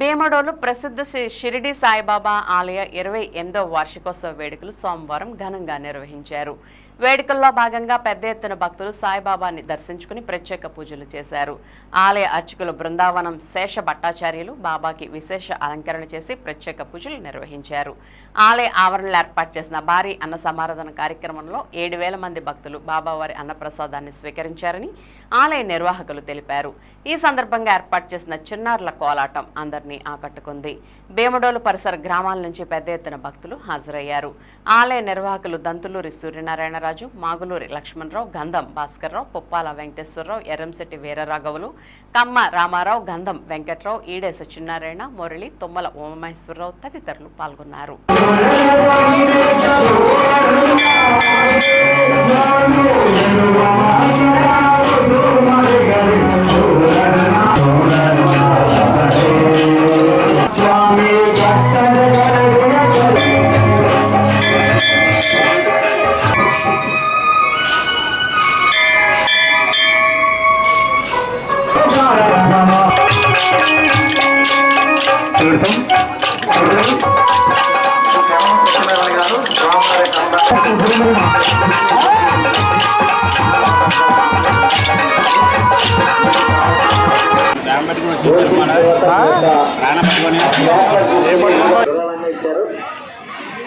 భీమడోలు ప్రసిద్ధ శ్రీ షిరిడి సాయిబాబా ఆలయ ఇరవై ఎనిమిదవ వార్షికోత్సవ వేడుకలు సోమవారం ఘనంగా నిర్వహించారు. వేడుకల్లో భాగంగా పెద్ద ఎత్తున భక్తులు సాయిబాబాని దర్శించుకుని ప్రత్యేక పూజలు చేశారు. ఆలయ అర్చకులు బృందావనం శేష భట్టాచార్యులు బాబాకి విశేష అలంకరణ చేసి ప్రత్యేక పూజలు నిర్వహించారు. ఆలయ ఆవరణలో ఏర్పాటు చేసిన భారీ అన్న సమారాధన కార్యక్రమంలో ఏడు వేల మంది భక్తులు బాబావారి అన్నప్రసాదాన్ని స్వీకరించారని ఆలయ నిర్వాహకులు తెలిపారు. ఈ సందర్భంగా ఏర్పాటు చేసిన చిన్నారుల కోలాటం అందరినీ ఆకట్టుకుంది. భీమడోలు పరిసర గ్రామాల నుంచి పెద్ద ఎత్తున భక్తులు హాజరయ్యారు. ఆలయ నిర్వాహకులు దంతులూరి సూర్యనారాయణరాజు మాగులూరి లక్ష్మణరావు గంధం భాస్కర్రావు పుప్పాల వెంకటేశ్వరరావు ఎర్రంశెట్టి వీరరాఘవులు కమ్మ రామారావు గంధం వెంకట్రావు ఈడే సత్యనారాయణ మురళి తుమ్మల ఉమామహేశ్వరరావు తదితరులు పాల్గొన్నారు.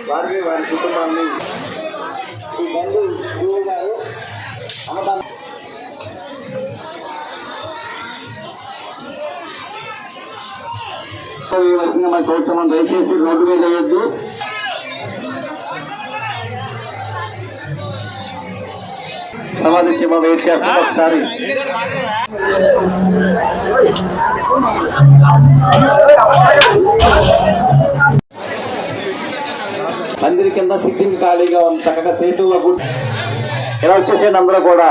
వారికి వారి కుటుంబాన్ని ఈ బంధు గురువు గారు అన్నదానం ఈ మన చూస్తున్నాం దయచేసి రోడ్డు మీద వేయద్దు. సమాధి సీమ వెయిట్ చేస్తాం ఒకసారి. అందరి కింద సిట్టింగ్ ఖాళీగా ఉంది చక్కగా చేతుల్లో కూర్చు ఇలా వచ్చేసేయండి అందరూ కూడా.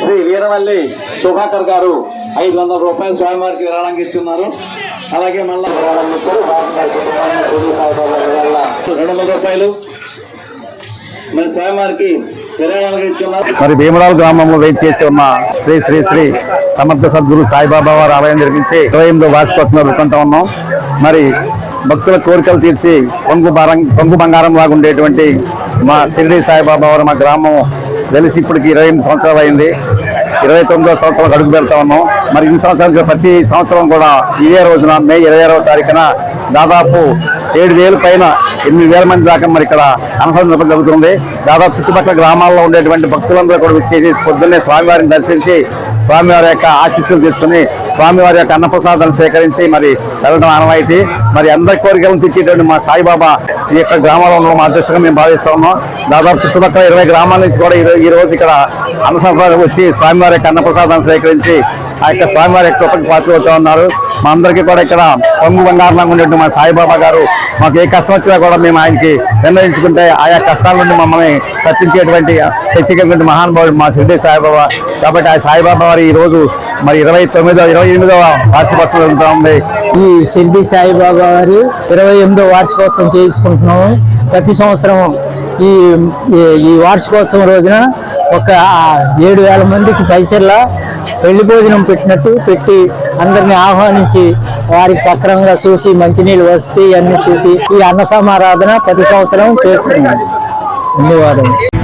శ్రీ వీరవల్లి సుభాకర్ గారు ఐదు వందల రూపాయలు స్వామివారికి విరాళంగా ఇస్తున్నారు అలాగే మళ్ళీ రెండు వందల రూపాయలు. మన స్వామివారికి మరి భీమరావు గ్రామంలో వెయిట్ చేసి ఉన్న శ్రీ శ్రీ శ్రీ సమర్థ సద్గురు సాయిబాబా వారి ఆలయం నిర్మించి ఇరవై ఎనిమిదో వార్షికోత్సవం జరుపుకుంటా ఉన్నాం. మరి భక్తుల కోరికలు తీర్చి పొంగు బారం పొంగు బంగారం లాగా ఉండేటువంటి మా షిరిడి సాయిబాబా వారు మా గ్రామం తెలిసి ఇప్పటికి ఇరవై ఎనిమిది సంవత్సరాలు అయింది. ఇరవై తొమ్మిదో సంవత్సరం అడుగు పెడతా ఉన్నాం. మరి ఈ సంవత్సరానికి ప్రతి సంవత్సరం కూడా ఇదే రోజున మే ఇరవై ఆరవ తారీఖున దాదాపు ఏడు వేలు పైన ఎనిమిది వేల మంది దాకా మరి ఇక్కడ అనుసంధానం జరుగుతుంది. దాదాపు చుట్టుపక్కల గ్రామాల్లో ఉండేటువంటి భక్తులందరూ కూడా వచ్చేసి పొద్దున్నే స్వామివారిని దర్శించి స్వామివారి యొక్క ఆశీస్సులు తీసుకుని స్వామివారి యొక్క అన్నప్రసాదాన్ని సేకరించి మరి వెళ్ళడం ఆనవాయితీ. మరి అందరి కోరికలను తెచ్చేటువంటి మా సాయిబాబా ఈ యొక్క గ్రామాల్లో ఉన్న మా అధ్యక్షుగా మేము భావిస్తా ఉన్నాం. దాదాపు చుట్టుపక్కల ఇరవై గ్రామాల నుంచి కూడా ఈ రో- ఈ రోజు ఇక్కడ అన్నసంప్రదాయం వచ్చి స్వామివారి యొక్క అన్నప్రసాదాన్ని సేకరించి ఆ యొక్క స్వామివారి యొక్క కృపకి పాత్రవుతూ ఉన్నారు. మా అందరికీ కూడా ఇక్కడ పొంగు బంగారంగా ఉండేటువంటి మా సాయిబాబా గారు మాకు ఏ కష్టం వచ్చినా కూడా మేము ఆయనకి నిర్ణయించుకుంటే ఆయా కష్టాల నుండి మమ్మల్ని తప్పించేటువంటి శక్తికటువంటి మహానుభావుడు మా షిర్డీ సాయిబాబా. కాబట్టి ఆ సాయిబాబా వారి ఈ రోజు మరి ఇరవై తొమ్మిదో ఇరవై ఎనిమిదవ వార్షికోత్సవం ఉంది. ఈ షిర్డి సాయిబాబా వారి ఇరవై ఎనిమిదో వార్షికోత్సవం చేసుకుంటున్నాము ప్రతి సంవత్సరం ఈ ఈ- ఈ వార్షికోత్సవం రోజున ఒక ఏడు వేల మందికి పైసల్లా పెళ్ళి భోజనం పెట్టినట్టు పెట్టి అందరిని ఆహ్వానించి వారికి సక్రమంగా చూసి మంచినీళ్ళు వస్తే అన్ని చూసి ఈ అన్న సమారాధన ప్రతి సంవత్సరం చేస్తున్నాం. ధన్యవాదాలు